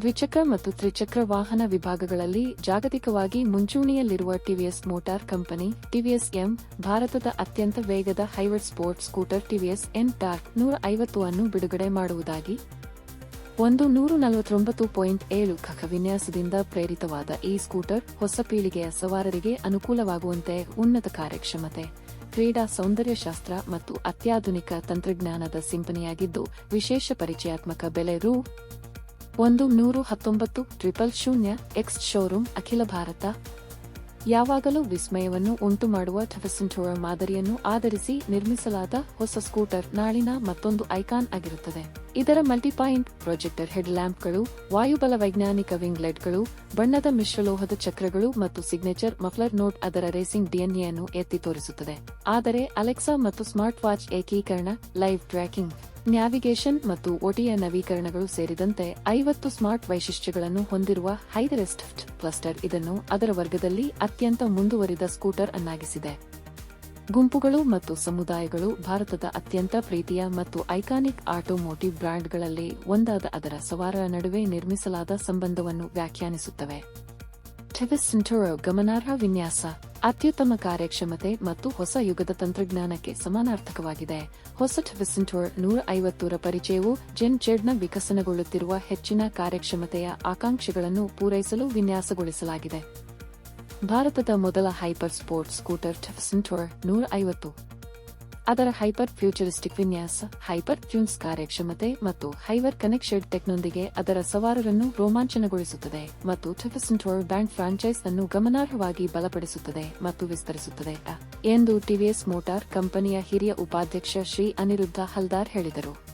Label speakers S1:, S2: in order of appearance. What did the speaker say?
S1: ದ್ವಿಚಕ್ರ ಮತ್ತು ತ್ರಿಚಕ್ರ ವಾಹನ ವಿಭಾಗಗಳಲ್ಲಿ ಜಾಗತಿಕವಾಗಿ ಮುಂಚೂಣಿಯಲ್ಲಿರುವ TVS motor company TVS M, ಭಾರತದ ಅತ್ಯಂತ ವೇಗದ hybrid sports scooter TVS Ntorq ನೂರ ಐವತ್ತು ಅನ್ನು ಬಿಡುಗಡೆ ಮಾಡುವುದಾಗಿ. ಒಂದು ನೂರ ನಲವತ್ತೊಂಬತ್ತು ಪಾಯಿಂಟ್ ಏಳು ಖಖ ವಿನ್ಯಾಸದಿಂದ ಪ್ರೇರಿತವಾದ ಈ ಸ್ಕೂಟರ್ ಹೊಸ ಪೀಳಿಗೆಯ ಸವಾರರಿಗೆ ಅನುಕೂಲವಾಗುವಂತೆ ಉನ್ನತ ಕಾರ್ಯಕ್ಷಮತೆ, ಕ್ರೀಡಾ ಸೌಂದರ್ಯಶಾಸ್ತ್ರ ಮತ್ತು ಅತ್ಯಾಧುನಿಕ ತಂತ್ರಜ್ಞಾನದ ಸಿಂಪನಿಯಾಗಿದ್ದು ವಿಶೇಷ ಪರಿಚಯಾತ್ಮಕ ಬೆಲೆ ರು. ಒಂದು ನೂರು ಹತ್ತೊಂಬತ್ತು ಟ್ರಿಪಲ್ ಶೂನ್ಯ ಎಕ್ಸ್ ಶೋರೂಮ್ ಅಖಿಲ ಭಾರತ. ಯಾವಾಗಲೂ ವಿಸ್ಮಯವನ್ನು ಉಂಟು ಮಾಡುವ ಟಫೆಸೆಂಟೋರ ಮಾದರಿಯನ್ನು ಆಧರಿಸಿ ನಿರ್ಮಿಸಲಾದ ಹೊಸ ಸ್ಕೂಟರ್ ನಾಳಿನ ಮತ್ತೊಂದು ಐಕಾನ್ ಆಗಿರುತ್ತದೆ. ಇದರ ಮಲ್ಟಿಪಾಯಿಂಟ್ ಪ್ರೊಜೆಕ್ಟರ್ ಹೆಡ್ ಲ್ಯಾಂಪ್ಗಳು ವಾಯುಬಲ ವೈಜ್ಞಾನಿಕ ವಿಂಗ್ಲೆಟ್ಗಳು ಬಣ್ಣದ ಮಿಶ್ರಲೋಹದ ಚಕ್ರಗಳು ಮತ್ತು ಸಿಗ್ನೇಚರ್ ಮಫ್ಲರ್ ನೋಟ್ ಅದರ ರೇಸಿಂಗ್ ಡಿಎನ್ಎಯನ್ನು ಎತ್ತಿ ತೋರಿಸುತ್ತದೆ. ಆದರೆ ಅಲೆಕ್ಸಾ ಮತ್ತು ಸ್ಮಾರ್ಟ್ ವಾಚ್ ಏಕೀಕರಣ, ಲೈವ್ ಟ್ರ್ಯಾಕಿಂಗ್ ನ್ಯಾವಿಗೇಷನ್ ಮತ್ತು ಒಟಿಯ ನವೀಕರಣಗಳು ಸೇರಿದಂತೆ ಐವತ್ತು ಸ್ಮಾರ್ಟ್ ವೈಶಿಷ್ಟ್ಯಗಳನ್ನು ಹೊಂದಿರುವ ಹೈದರೆಸ್ಟ್ ಕ್ಲಸ್ಟರ್ ಇದನ್ನು ಅದರ ವರ್ಗದಲ್ಲಿ ಅತ್ಯಂತ ಮುಂದುವರಿದ ಸ್ಕೂಟರ್ ಅನ್ನಾಗಿಸಿದೆ. ಗುಂಪುಗಳು ಮತ್ತು ಸಮುದಾಯಗಳು ಭಾರತದ ಅತ್ಯಂತ ಪ್ರೀತಿಯ ಮತ್ತು ಐಕಾನಿಕ್ ಆಟೋಮೋಟಿವ್ ಬ್ರ್ಯಾಂಡ್ಗಳಲ್ಲಿ ಒಂದಾದ ಅದರ ಸವಾರರ ನಡುವೆ ನಿರ್ಮಿಸಲಾದ ಸಂಬಂಧವನ್ನು ವ್ಯಾಖ್ಯಾನಿಸುತ್ತವೆ. ಟೆವಿಸ್ ಗಮನಾರ್ಹ ವಿನ್ಯಾಸ. ಅತ್ಯುತ್ತಮ ಕಾರ್ಯಕ್ಷಮತೆ ಮತ್ತು ಹೊಸ ಯುಗದ ತಂತ್ರಜ್ಞಾನಕ್ಕೆ ಸಮಾನಾರ್ಥಕವಾಗಿದೆ. ಹೊಸ ಟೆವಿಸೆಂಟೋರ್ ನೂರ ಐವತ್ತೂರ ಪರಿಚಯವು ಜೆನ್ ಜೆಡ್ನ ವಿಕಸನಗೊಳ್ಳುತ್ತಿರುವ ಹೆಚ್ಚಿನ ಕಾರ್ಯಕ್ಷಮತೆಯ ಆಕಾಂಕ್ಷೆಗಳನ್ನು ಪೂರೈಸಲು ವಿನ್ಯಾಸಗೊಳಿಸಲಾಗಿದೆ. ಭಾರತದ ಮೊದಲ ಹೈಪರ್ ಸ್ಪೋರ್ಟ್ಸ್ ಸ್ಕೂಟರ್ ಟೆಫಸೆಂಟೋರ್ ನೂರ ಐವತ್ತು ಅದರ ಹೈಪರ್ ಫ್ಯೂಚರಿಸ್ಟಿಕ್ ವಿನ್ಯಾಸ, ಹೈಪರ್ ಟ್ಯೂನ್ಸ್ ಕಾರ್ಯಕ್ಷಮತೆ ಮತ್ತು ಹೈವರ್ ಕನೆಕ್ಷೆಡ್ ಟೆಕ್ನೊಂದಿಗೆ ಅದರ ಸವಾರರನ್ನು ರೋಮಾಂಚನಗೊಳಿಸುತ್ತದೆ ಮತ್ತು ಟೆಫಸೆಂಟೋರ್ ಬ್ಯಾಂಡ್ ಫ್ರಾಂಚೈಸ್ ಅನ್ನು ಗಮನಾರ್ಹವಾಗಿ ಬಲಪಡಿಸುತ್ತದೆ ಮತ್ತು ವಿಸ್ತರಿಸುತ್ತದೆ. ಎಂದು ಟಿವಿಎಸ್ ಮೋಟಾರ್ ಕಂಪನಿಯ ಹಿರಿಯ ಉಪಾಧ್ಯಕ್ಷ ಶ್ರೀ ಅನಿರುದ್ಧ ಹಲ್ದಾರ್ ಹೇಳಿದರು.